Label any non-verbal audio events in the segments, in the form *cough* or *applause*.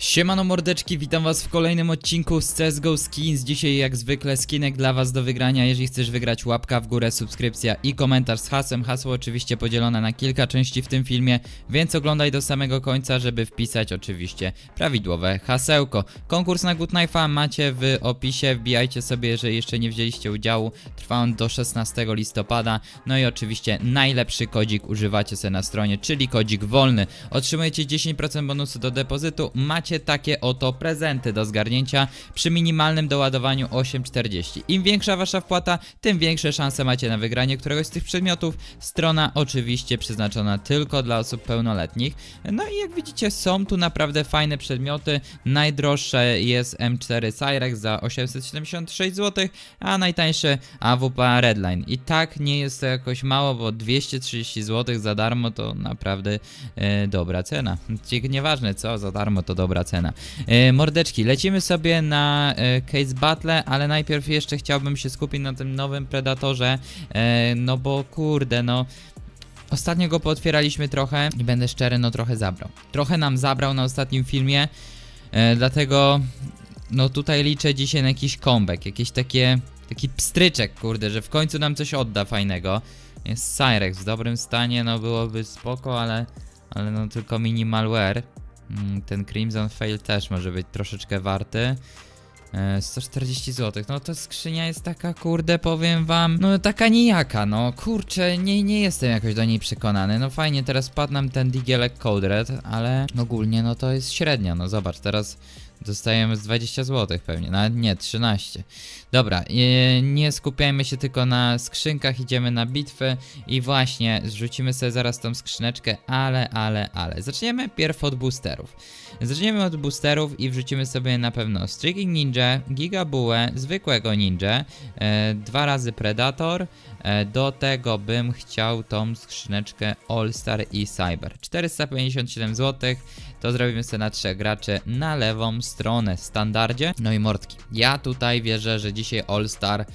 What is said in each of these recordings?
Siemano mordeczki, witam was w kolejnym odcinku z CSGO Skins. Dzisiaj jak zwykle skinek dla was do wygrania. Jeżeli chcesz wygrać łapka w górę, subskrypcja i komentarz z hasłem. Hasło oczywiście podzielone na kilka części w tym filmie, więc oglądaj do samego końca, żeby wpisać oczywiście prawidłowe hasełko. Konkurs na Good Knife'a macie w opisie, wbijajcie sobie, jeżeli jeszcze nie wzięliście udziału. Trwa on do 16 listopada. No i oczywiście najlepszy kodzik używacie sobie na stronie, czyli kodzik wolny. Otrzymujecie 10% bonusu do depozytu. Macie takie oto prezenty do zgarnięcia przy minimalnym doładowaniu 8,40. Im większa wasza wpłata, tym większe szanse macie na wygranie któregoś z tych przedmiotów. Strona oczywiście przeznaczona tylko dla osób pełnoletnich. No i jak widzicie, są tu naprawdę fajne przedmioty. Najdroższe jest M4 Cyrex za 876 zł, a najtańsze AWP Redline. I tak nie jest to jakoś mało, bo 230 zł za darmo to naprawdę e, dobra cena. Ci- Nieważne co, za darmo to dobra cena. E, mordeczki, lecimy sobie na e, Case Battle, ale najpierw jeszcze chciałbym się skupić na tym nowym Predatorze, e, no bo kurde, no... Ostatnio go pootwieraliśmy trochę i będę szczery, no trochę zabrał. Trochę nam zabrał na ostatnim filmie, dlatego no tutaj liczę dzisiaj na jakiś comeback, jakieś takie, taki pstryczek, kurde, że w końcu nam coś odda fajnego. Jest Cyrex w dobrym stanie, no byłoby spoko, ale, ale no tylko minimal wear. Mm, Ten Crimson Fail też może być troszeczkę warty. E, 140 zł. No to skrzynia jest taka, kurde, powiem wam, no taka nijaka, no kurczę, nie, nie jestem jakoś do niej przekonany. No fajnie, teraz padł nam ten Digielek Code Red, ale ogólnie no to jest średnia, no zobacz, teraz dostajemy z 20 zł pewnie, nawet nie, 13. Dobra, e, nie skupiajmy się tylko na skrzynkach, idziemy na bitwy i właśnie zrzucimy sobie zaraz tą skrzyneczkę, ale, ale, ale. Zaczniemy pierw od boosterów. Zaczniemy od boosterów i wrzucimy sobie na pewno Streaking Ninja, Gigabułę, zwykłego ninja, e, dwa razy Predator, e, do tego bym chciał tą skrzyneczkę All Star i Cyber. 457 zł, to zrobimy sobie na trzech graczy na lewą stronę standardzie. No i mordki. Ja tutaj wierzę, że dzisiaj All Star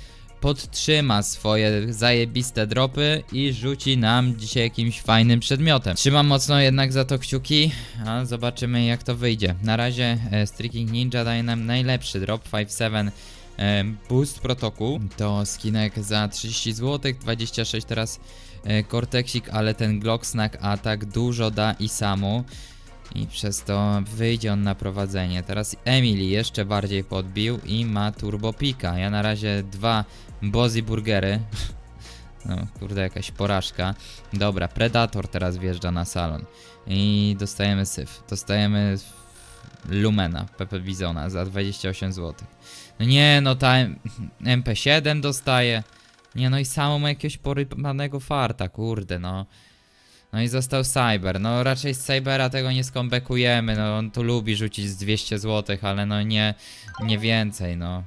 podtrzyma swoje zajebiste dropy i rzuci nam dzisiaj jakimś fajnym przedmiotem. Trzymam mocno jednak za to kciuki, a zobaczymy jak to wyjdzie. Na razie e, Streaking Ninja daje nam najlepszy drop 5-7 e, Boost Protokół. To skinek za 30 zł, 26 teraz e, ale ten Glock Snack atak dużo da i samu. I przez to wyjdzie on na prowadzenie. Teraz Emily jeszcze bardziej podbił i ma Turbo Pika. Ja na razie dwa Bozy Burgery. *laughs* No, kurde, jakaś porażka. Dobra, Predator teraz wjeżdża na salon. I dostajemy syf. Dostajemy Lumena, Pepe Bizona za 28 zł. No nie, no ta M- MP7 dostaje. Nie, no i samo ma jakiegoś porypanego farta, kurde, no. No i został Cyber. No raczej z Cybera tego nie skombekujemy. No on tu lubi rzucić z 200 zł, ale no nie, nie więcej, no.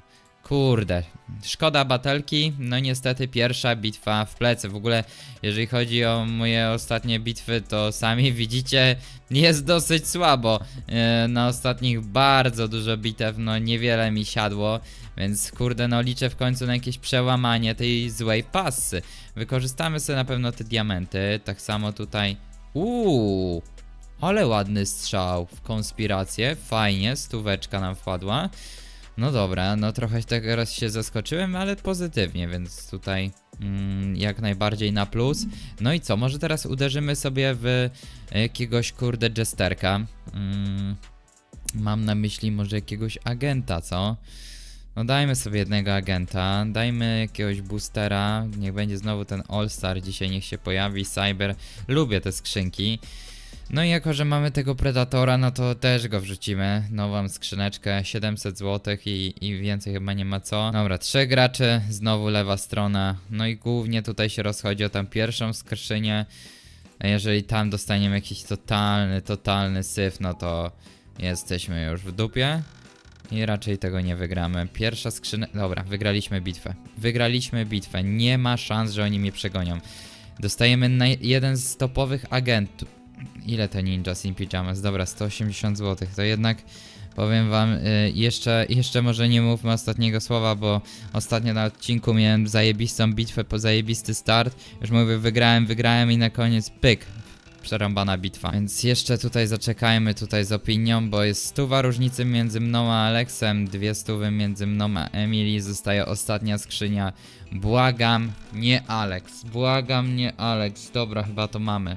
Kurde, szkoda batelki, no niestety pierwsza bitwa w plecy. W ogóle, jeżeli chodzi o moje ostatnie bitwy, to sami *laughs* widzicie, jest dosyć słabo. E, Na ostatnich bardzo dużo bitew, no niewiele mi siadło, więc kurde, no liczę w końcu na jakieś przełamanie tej złej pasy. Wykorzystamy sobie na pewno te diamenty, tak samo tutaj. Uuu, ale ładny strzał w konspirację, fajnie, stóweczka nam wpadła. No dobra, no trochę teraz się zaskoczyłem, ale pozytywnie, więc tutaj mm, jak najbardziej na plus. No i co, może teraz uderzymy sobie w jakiegoś kurde jesterka. Mm, mam na myśli może jakiegoś agenta, co? No dajmy sobie jednego agenta, dajmy jakiegoś boostera, niech będzie znowu ten All-Star dzisiaj, niech się pojawi, Cyber, lubię te skrzynki. No i jako, że mamy tego Predatora, no to też go wrzucimy. Nową skrzyneczkę, 700 zł i, i więcej chyba nie ma co. Dobra, trzech graczy, znowu lewa strona. No i głównie tutaj się rozchodzi o tam pierwszą skrzynię. A jeżeli tam dostaniemy jakiś totalny, totalny syf, no to jesteśmy już w dupie. I raczej tego nie wygramy. Pierwsza skrzynia. Dobra, wygraliśmy bitwę. Wygraliśmy bitwę. Nie ma szans, że oni mnie przegonią. Dostajemy jeden z topowych agentów. Ile to ninja in pyjamas? Dobra, 180 zł. To jednak powiem wam, y, jeszcze, jeszcze może nie mówmy ostatniego słowa, bo ostatnio na odcinku miałem zajebistą bitwę po zajebisty start. Już mówię, wygrałem, wygrałem i na koniec pyk. przerąbana bitwa. Więc jeszcze tutaj zaczekajmy tutaj z opinią, bo jest stuwa różnicy między mną a Aleksem, dwie stówy między mną a Emily, zostaje ostatnia skrzynia. Błagam, nie Alex, błagam, nie Alex. Dobra, chyba to mamy.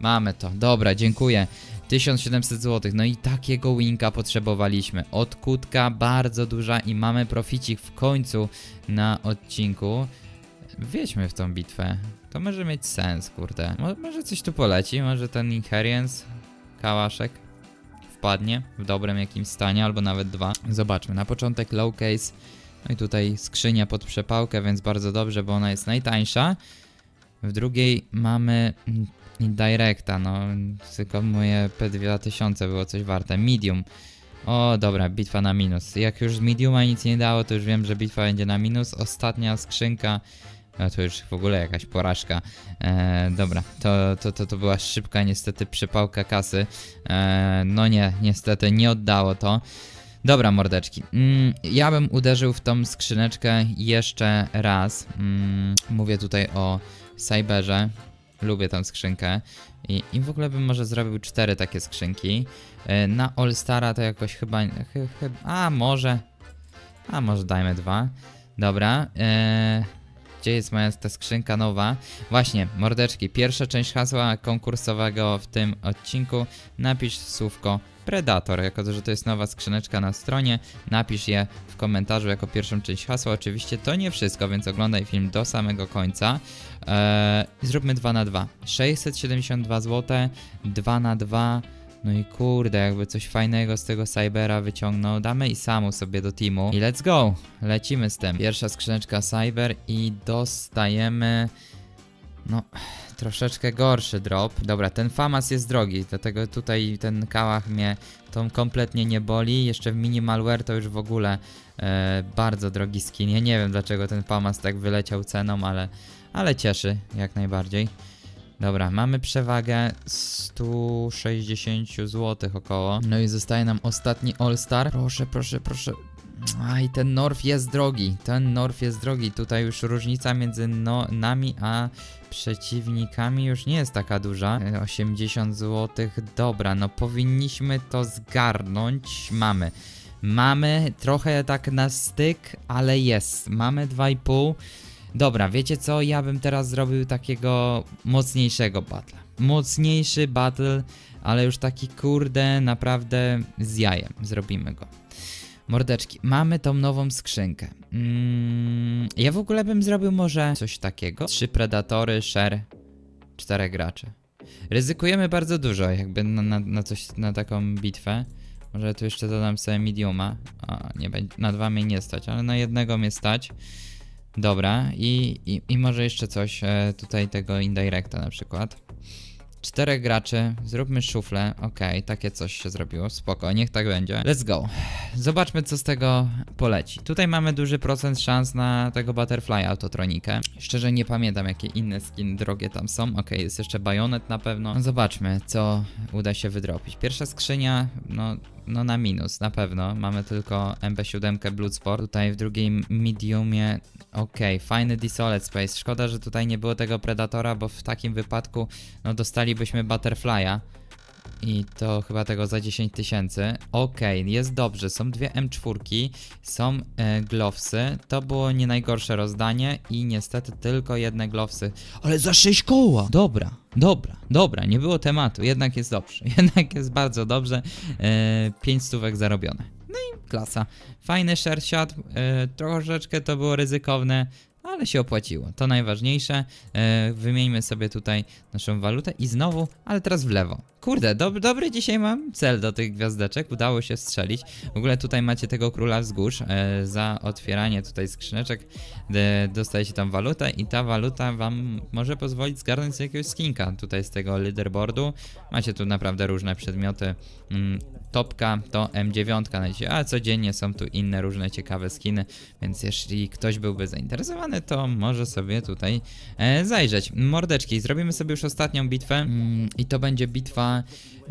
Mamy to, dobra, dziękuję. 1700 zł, no i takiego winka potrzebowaliśmy. Od kutka bardzo duża i mamy proficik w końcu na odcinku. Wiedźmy w tą bitwę. To może mieć sens, kurde. Mo- może coś tu poleci, może ten Inherence, kałaszek wpadnie w dobrym jakimś stanie, albo nawet dwa. Zobaczmy, na początek low case. No i tutaj skrzynia pod przepałkę, więc bardzo dobrze, bo ona jest najtańsza. W drugiej mamy Indirecta, no tylko moje P2000 było coś warte. Medium. O, dobra, bitwa na minus. Jak już z mediuma nic nie dało, to już wiem, że bitwa będzie na minus. Ostatnia skrzynka. No to już w ogóle jakaś porażka. E, dobra, to, to, to, to była szybka niestety przypałka kasy. E, no nie, niestety nie oddało to. Dobra, mordeczki. Mm, ja bym uderzył w tą skrzyneczkę jeszcze raz. Mm, mówię tutaj o Cyberze. Lubię tą skrzynkę. I, I w ogóle bym może zrobił cztery takie skrzynki. E, Na All Stara to jakoś chyba. Chy, chy, a może. A może dajmy dwa. Dobra. E, gdzie jest moja ta skrzynka nowa? Właśnie, mordeczki. Pierwsza część hasła konkursowego w tym odcinku. Napisz słówko Predator, jako że to jest nowa skrzyneczka na stronie. Napisz je w komentarzu jako pierwszą część hasła. Oczywiście to nie wszystko, więc oglądaj film do samego końca. Eee, zróbmy 2 na 2 672 zł, 2 na 2 no i kurde, jakby coś fajnego z tego Cybera wyciągnął, damy i samu sobie do teamu. I let's go! Lecimy z tym. Pierwsza skrzyneczka Cyber i dostajemy... No, troszeczkę gorszy drop. Dobra, ten Famas jest drogi, dlatego tutaj ten kałach mnie to kompletnie nie boli. Jeszcze w Minimalware to już w ogóle e, bardzo drogi skin. Ja nie wiem dlaczego ten Famas tak wyleciał ceną, ale, ale cieszy jak najbardziej. Dobra, mamy przewagę 160 zł około. No i zostaje nam ostatni All-Star. Proszę, proszę, proszę. Aj, ten Norf jest drogi. Ten Norf jest drogi. Tutaj już różnica między no, nami a przeciwnikami już nie jest taka duża. E, 80 zł. Dobra, no powinniśmy to zgarnąć. Mamy. Mamy trochę tak na styk, ale jest. Mamy 2,5. Dobra, wiecie co? Ja bym teraz zrobił takiego mocniejszego battle. Mocniejszy battle, ale już taki kurde, naprawdę z jajem. Zrobimy go. Mordeczki, mamy tą nową skrzynkę. Mm, ja w ogóle bym zrobił może coś takiego. Trzy predatory, share, czterech graczy. Ryzykujemy bardzo dużo, jakby na, na, na coś, na taką bitwę. Może tu jeszcze dodam sobie mediuma. A, nie na dwa mnie nie stać, ale na jednego mnie stać. Dobra, i, i, i może jeszcze coś e, tutaj tego indirecta na przykład. Czterech graczy, zróbmy szuflę. Okej, takie coś się zrobiło. Spoko, niech tak będzie. Let's go. Zobaczmy, co z tego poleci. Tutaj mamy duży procent szans na tego Butterfly Autotronikę. Szczerze nie pamiętam, jakie inne skin drogie tam są. Okej, jest jeszcze Bayonet na pewno. No zobaczmy, co uda się wydropić. Pierwsza skrzynia, no, no na minus, na pewno. Mamy tylko MP7 Bloodsport. Tutaj w drugim mediumie, okej, fajny Desolate Space. Szkoda, że tutaj nie było tego Predatora, bo w takim wypadku, no dostalibyśmy Butterfly'a. I to chyba tego za 10 tysięcy. Okej, jest dobrze. Są dwie M4, są e, glowsy. To było nie najgorsze rozdanie i niestety tylko jedne glowsy. Ale za 6 koła! Dobra, dobra, dobra, nie było tematu. Jednak jest dobrze. *laughs* Jednak jest bardzo dobrze. E, 5 stówek zarobione. No i klasa. Fajny shot. E, troszeczkę to było ryzykowne. Ale się opłaciło, to najważniejsze. E, wymieńmy sobie tutaj naszą walutę i znowu, ale teraz w lewo. Kurde, dob dobry dzisiaj mam cel do tych gwiazdeczek, udało się strzelić. W ogóle tutaj macie tego króla wzgórz. E, za otwieranie tutaj skrzyneczek e, dostajecie tam walutę i ta waluta wam może pozwolić zgarnąć jakiegoś skinka tutaj z tego leaderboardu. Macie tu naprawdę różne przedmioty. Mm, topka to M9 na dzisiaj, a codziennie są tu inne różne ciekawe skiny, więc jeśli ktoś byłby zainteresowany, to może sobie tutaj e, zajrzeć. Mordeczki, zrobimy sobie już ostatnią bitwę mm, i to będzie bitwa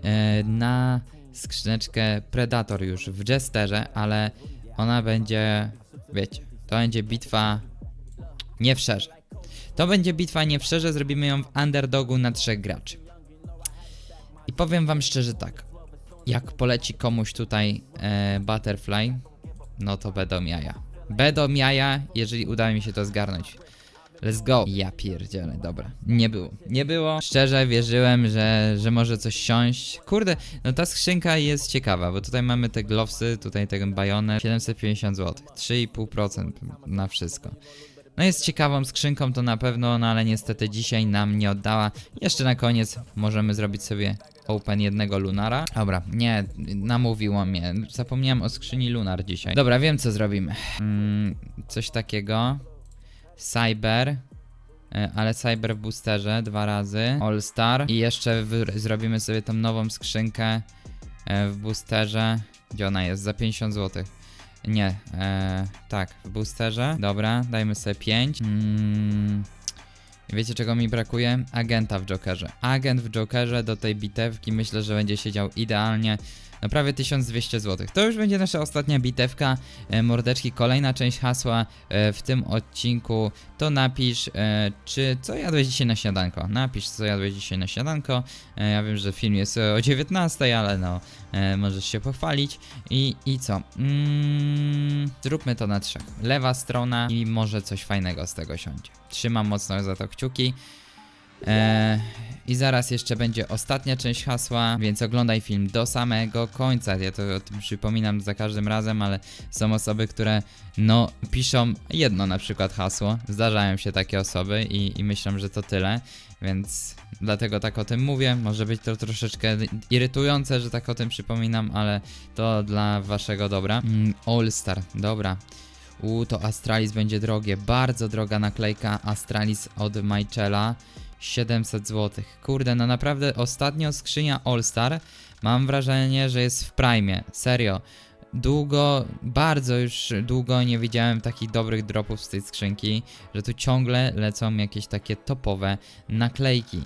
e, na skrzyneczkę Predator już w Jesterze, ale ona będzie, wiecie, to będzie bitwa nie w szerze. To będzie bitwa nie w szerze, zrobimy ją w underdogu na trzech graczy. powiem wam szczerze tak. Jak poleci komuś tutaj e, Butterfly, no to będą jaja. Będą jaja, jeżeli uda mi się to zgarnąć. Let's go. Ja pierdzielę, dobra. Nie było. Nie było. Szczerze wierzyłem, że, że może coś siąść. Kurde, no ta skrzynka jest ciekawa, bo tutaj mamy te glowsy, tutaj ten bajonet. 750 zł. 3,5% na wszystko. No jest ciekawą skrzynką to na pewno, no ale niestety dzisiaj nam nie oddała. Jeszcze na koniec możemy zrobić sobie open jednego lunara. Dobra, nie, namówiło mnie. Zapomniałem o skrzyni lunar dzisiaj. Dobra, wiem co zrobimy. Mm, coś takiego. Cyber. e, Ale Cyber w boosterze dwa razy. All Star. I jeszcze zrobimy sobie tą nową skrzynkę e, w boosterze. Gdzie ona jest? Za 50 zł. Nie, e, tak, w boosterze. Dobra, dajmy sobie 5. Mm, wiecie czego mi brakuje? Agenta w Jokerze. Agent w Jokerze do tej bitewki myślę, że będzie siedział idealnie. Na prawie 1200 zł. To już będzie nasza ostatnia bitewka. E, mordeczki, kolejna część hasła e, w tym odcinku. To napisz, e, czy co jadłeś dzisiaj na śniadanko. Napisz, co jadłeś dzisiaj na śniadanko. E, ja wiem, że film jest e, o 19, ale no, e, możesz się pochwalić. I, i co? Mm, zróbmy to na trzech. Lewa strona i może coś fajnego z tego siądzie. Trzymam mocno za to kciuki. E, I zaraz jeszcze będzie ostatnia część hasła, więc oglądaj film do samego końca. Ja to o tym przypominam za każdym razem, ale są osoby, które no piszą jedno na przykład hasło. Zdarzają się takie osoby i, i myślą, że to tyle, więc dlatego tak o tym mówię. Może być to troszeczkę irytujące, że tak o tym przypominam, ale to dla waszego dobra. Mm, All Star, dobra. U, to Astralis będzie drogie. Bardzo droga naklejka Astralis od Michela. 700 zł. Kurde, no naprawdę ostatnio skrzynia All Star mam wrażenie, że jest w prime. Serio. Długo, bardzo już długo nie widziałem takich dobrych dropów z tej skrzynki, że tu ciągle lecą jakieś takie topowe naklejki.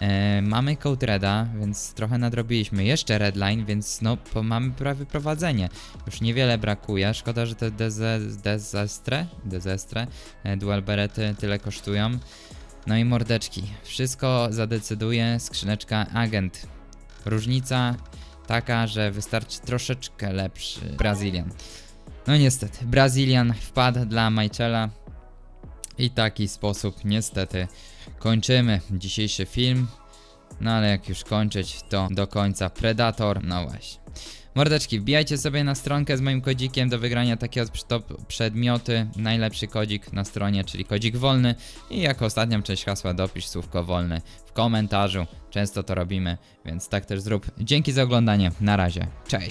E, mamy Code Reda, więc trochę nadrobiliśmy. Jeszcze Redline, więc no mamy prawie prowadzenie. Już niewiele brakuje. Szkoda, że te deze, Desestre, Desestre, e, Dual Berety tyle kosztują. No i mordeczki. Wszystko zadecyduje skrzyneczka Agent. Różnica taka, że wystarczy troszeczkę lepszy Brazylian. No niestety, Brazylian wpadł dla Michaela. I taki sposób niestety kończymy dzisiejszy film. No ale jak już kończyć, to do końca Predator, no właśnie. Mordeczki, wbijajcie sobie na stronkę z moim kodzikiem do wygrania takiego top przedmioty. Najlepszy kodzik na stronie, czyli kodzik wolny. I jako ostatnią część hasła dopisz słówko wolny w komentarzu. Często to robimy, więc tak też zrób. Dzięki za oglądanie. Na razie. Cześć.